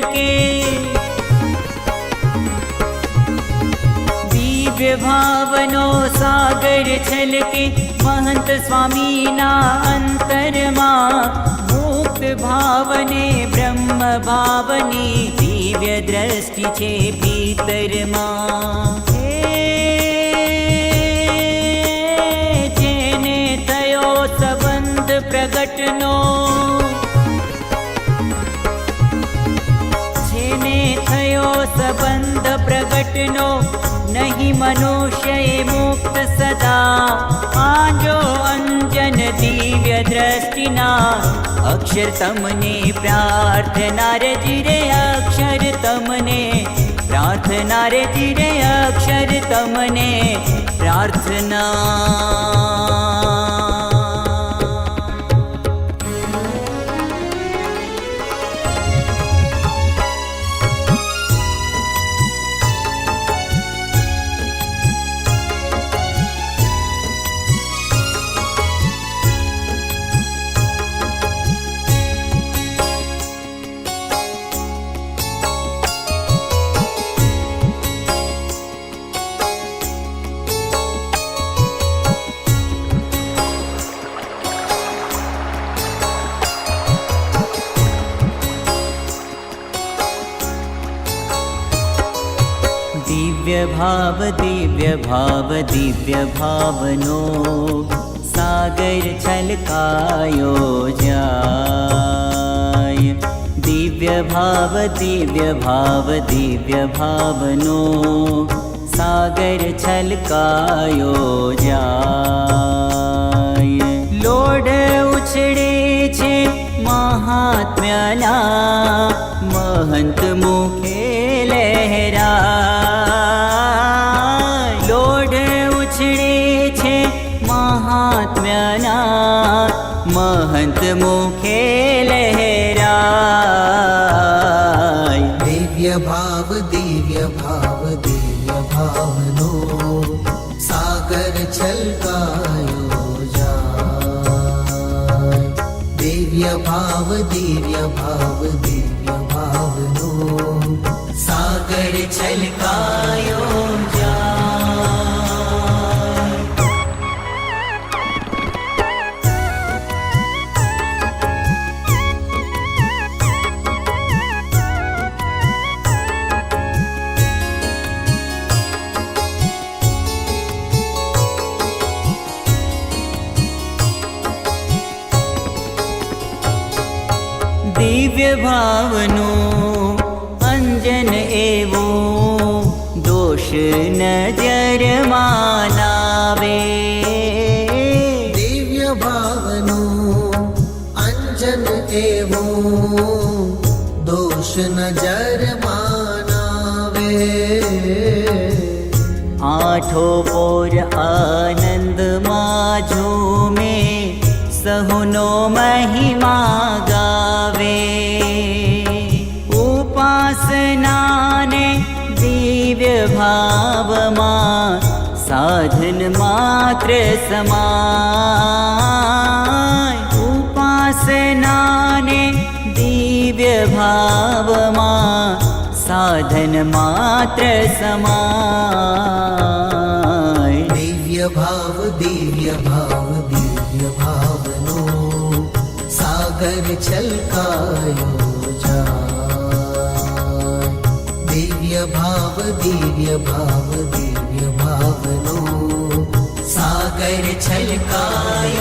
છલકે દિવ્ય ભાવનો સાગર છલકે મહંત સ્વામીના અંતરમાં મુક્ત ભાવને બ્રહ્મ ભાવની દિવ્ય દ્રષ્ટિ છે ભીતરમાં જેને થયો સંબંધ પ્રગટનો कटनो नहि मनुष्य मुक्त सदा। आजो अंजन दिव्य दृष्टिना। अक्षर तमने प्रार्थना रे जिरे, अक्षर तमने। प्रार्थना रे जिरे, अक्षर तमने। प्रार्थना। दिव्यभाव दिव्य भाव्य भावनो सागर छलकायो दिव्य भाव्य भाव्य भावनो सागर छलकायो लोड उछडे छे महात्म्यना महन्त महात्म्यना महंत मुखे लहरा दिव्य भाव दिव्य भाव, दिव्य भावनो, सागर छल दिव्य भाव दिव्य भाव, दिव्य भावनो, सागर छलकायो जा દિવ્ય ભાવનો અંજન એવો. દોષ નજર માનાવે. દિવ્ય ભાવનો અંજન એવો. દોષ નજર માનાવે. આઠો પોર આનંદમાં ઝૂમે सहुनो महिमा गावे। उपासनाने दिव्य भाव भावमा साधन मात्र समाय। उपासनाने दिव्य भावमा साधन मात्र समाय। दिव्य भाव दिव्य भाव। घर चलता दिव्य भाव दिव्य भाव दिव्य भावनो। सागर छलकायो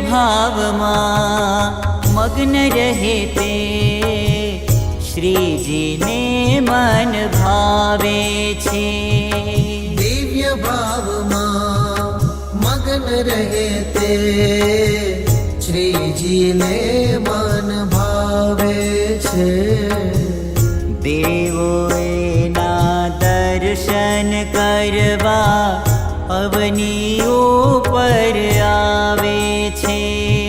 ભાવમાં મગ્ન રહે તે શ્રીજીને મન ભાવે છે દિવ્ય ભાવમાં મગ્ન રહે તે શ્રીજીને મન ભાવે છે દેવોએ ના દર્શન કરવા અવનીઓ પર આવે 情。